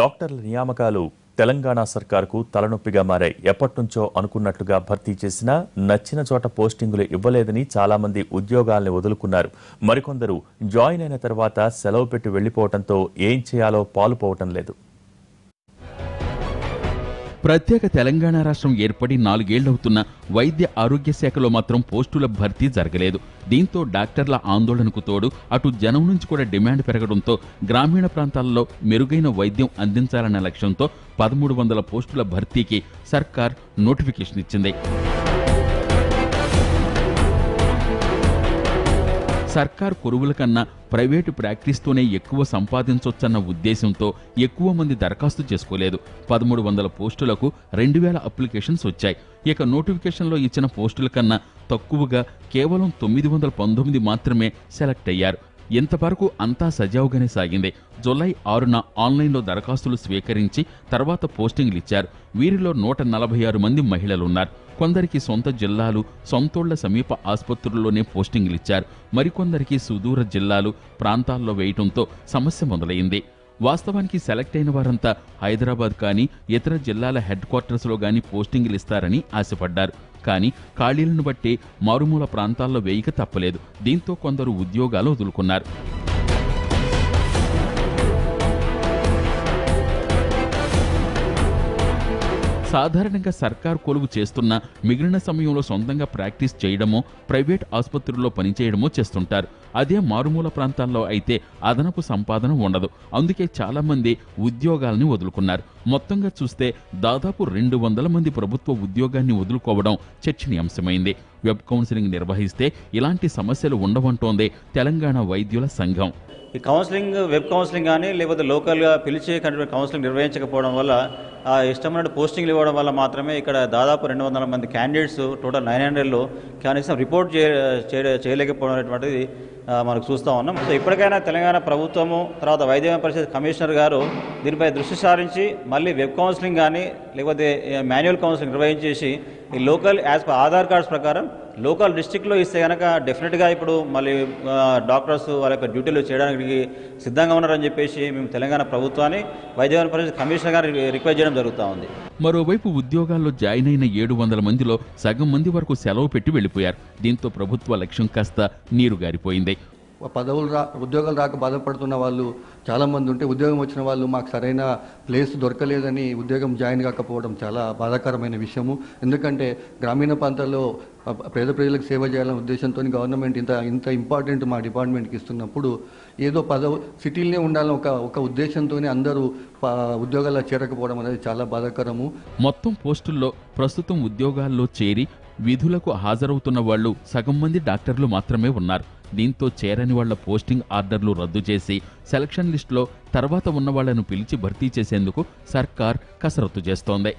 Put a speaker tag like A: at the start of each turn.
A: డాక్టర్ల నియామకాలు తెలంగాణ సర్కార్కు తలనొప్పిగా మారాయి. ఎప్పటినుంచో అనుకున్నట్లుగా భర్తీ చేసినా నచ్చిన చోట పోస్టింగులు ఇవ్వలేదని చాలామంది ఉద్యోగాల్ని వదులుకున్నారు. మరికొందరు జాయిన్ అయిన తర్వాత సెలవు పెట్టి వెళ్ళిపోవడంతో ఏం చేయాలో పాలుపోవటం లేదు.
B: ప్రత్యేక తెలంగాణ రాష్ట్రం ఏర్పడి నాలుగేళ్ళవుతున్న వైద్య ఆరోగ్య శాఖలో మాత్రం పోస్టుల భర్తీ జరగలేదు. దీంతో డాక్టర్ల ఆందోళనకు తోడు అటు జనం నుంచి కూడా డిమాండ్ పెరగడంతో గ్రామీణ ప్రాంతాల్లో మెరుగైన వైద్యం అందించాలన్న లక్ష్యంతో పదమూడు వందల పోస్టుల భర్తీకి సర్కార్ నోటిఫికేషన్ ఇచ్చింది. సర్కార్ కొరువుల కన్నా ప్రైవేటు ప్రాక్టీస్తోనే ఎక్కువ సంపాదించొచ్చన్న ఉద్దేశంతో ఎక్కువ మంది దరఖాస్తు చేసుకోలేదు. పదమూడు వందల పోస్టులకు రెండు వేల అప్లికేషన్స్ వచ్చాయి. ఇక నోటిఫికేషన్లో ఇచ్చిన పోస్టుల కన్నా తక్కువగా కేవలం తొమ్మిది వందల పంతొమ్మిది మాత్రమే సెలెక్ట్ అయ్యారు. ఇంతవరకు అంతా సజావుగానే సాగింది. జులై ఆరున ఆన్లైన్లో దరఖాస్తులు స్వీకరించి తర్వాత పోస్టింగ్లు ఇచ్చారు. వీరిలో నూట నలభై ఆరు మంది మహిళలున్నారు. కొందరికి సొంత జిల్లాలు సొంతోళ్ళ సమీప ఆసుపత్రుల్లోనే పోస్టింగ్లు ఇచ్చారు. మరికొందరికి సుదూర జిల్లాలు ప్రాంతాల్లో వేయటంతో సమస్య మొదలైంది. వాస్తవానికి సెలెక్ట్ అయిన వారంతా హైదరాబాద్ కానీ ఇతర జిల్లాల హెడ్ క్వార్టర్స్లో కానీ పోస్టింగులు ఇస్తారని ఆశపడ్డారు. కానీ ఖాళీలను బట్టి మారుమూల ప్రాంతాల్లో వేయక తప్పలేదు. దీంతో కొందరు ఉద్యోగాలు వదులుకున్నారు. సాధారణంగా సర్కార్ కొలువు చేస్తున్న మిగిలిన సమయంలో సొంతంగా ప్రాక్టీస్ చేయడమో ప్రైవేట్ ఆసుపత్రుల్లో పనిచేయడమో చేస్తుంటారు. అదే మారుమూల ప్రాంతాల్లో అయితే అదనపు సంపాదన ఉండదు. అందుకే చాలా మంది ఉద్యోగాల్ని వదులుకున్నారు. మొత్తంగా చూస్తే దాదాపు రెండు వందల మంది ప్రభుత్వ ఉద్యోగాన్ని వదులుకోవడం చర్చనీయాంశమైంది. వెబ్ కౌన్సిలింగ్ నిర్వహిస్తే ఇలాంటి సమస్యలు ఉండవంటోంది తెలంగాణ వైద్యుల సంఘం.
C: ఈ కౌన్సిలింగ్ వెబ్ కౌన్సిలింగ్ కానీ లేకపోతే లోకల్గా పిలిచే కౌన్సిలింగ్ నిర్వహించకపోవడం వల్ల ఆ ఇష్టమైన పోస్టింగ్లు ఇవ్వడం వల్ల మాత్రమే ఇక్కడ దాదాపు రెండు వందల మంది క్యాండిడేట్స్ టోటల్ నైన్ హండ్రెడ్లో కనీసం రిపోర్ట్ చేయ చేయలేకపోవడం అనేటువంటిది మనకు చూస్తూ ఉన్నాం. సో ఇప్పటికైనా తెలంగాణ ప్రభుత్వము తర్వాత వైద్య పరిషత్ కమిషనర్ గారు దీనిపై దృష్టి సారించి మళ్ళీ వెబ్ కౌన్సిలింగ్ కానీ లేకపోతే మాన్యువల్ కౌన్సిలింగ్ నిర్వహించేసి ఈ local as per Aadhaar cards ప్రకారం లోకల్ డిస్టిక్లో ఇస్తే కనుక డెఫినెట్గా ఇప్పుడు మళ్ళీ డాక్టర్స్ వాళ్ళ యొక్క డ్యూటీలు చేయడానికి సిద్ధంగా ఉన్నారని చెప్పేసి మేము తెలంగాణ ప్రభుత్వాన్ని వైద్య పరిషత్ కమిషనర్ గారు రిక్వెస్ట్ చేయడం జరుగుతూ ఉంది.
B: మరోవైపు ఉద్యోగాల్లో జాయిన్ అయిన ఏడు వందల మందిలో సగం మంది వరకు సెలవు పెట్టి వెళ్ళిపోయారు దీంతో ప్రభుత్వ లక్ష్యం కాస్త నీరు గారిపోయింది
D: పదవులు రా ఉద్యోగాలు రాక బాధపడుతున్న వాళ్ళు చాలామంది ఉంటే ఉద్యోగం వచ్చిన వాళ్ళు మాకు సరైన ప్లేస్ దొరకలేదని ఉద్యోగం జాయిన్ కాకపోవడం చాలా బాధాకరమైన విషయము. ఎందుకంటే గ్రామీణ ప్రాంతాల్లో పేద ప్రజలకు సేవ చేయాలనే ఉద్దేశంతో గవర్నమెంట్ ఇంత ఇంత ఇంపార్టెంట్ మా డిపార్ట్మెంట్కి ఇస్తున్నప్పుడు ఏదో పదవు సిటీలనే ఉండాలని ఒక ఒక ఉద్దేశంతోనే అందరూ ఉద్యోగాల్లో చేరకపోవడం అనేది చాలా బాధాకరము.
B: మొత్తం పోస్టుల్లో ప్రస్తుతం ఉద్యోగాల్లో చేరి విధులకు హాజరవుతున్న వాళ్ళు సగం మంది డాక్టర్లు మాత్రమే ఉన్నారు. దీంతో చేరని వాళ్ళ పోస్టింగ్ ఆర్డర్లు రద్దు చేసి సెలక్షన్ లిస్టులో తర్వాత ఉన్న వాళ్ళను పిలిచి భర్తీ చేసేందుకు సర్కార్ కసరత్తు చేస్తోంది.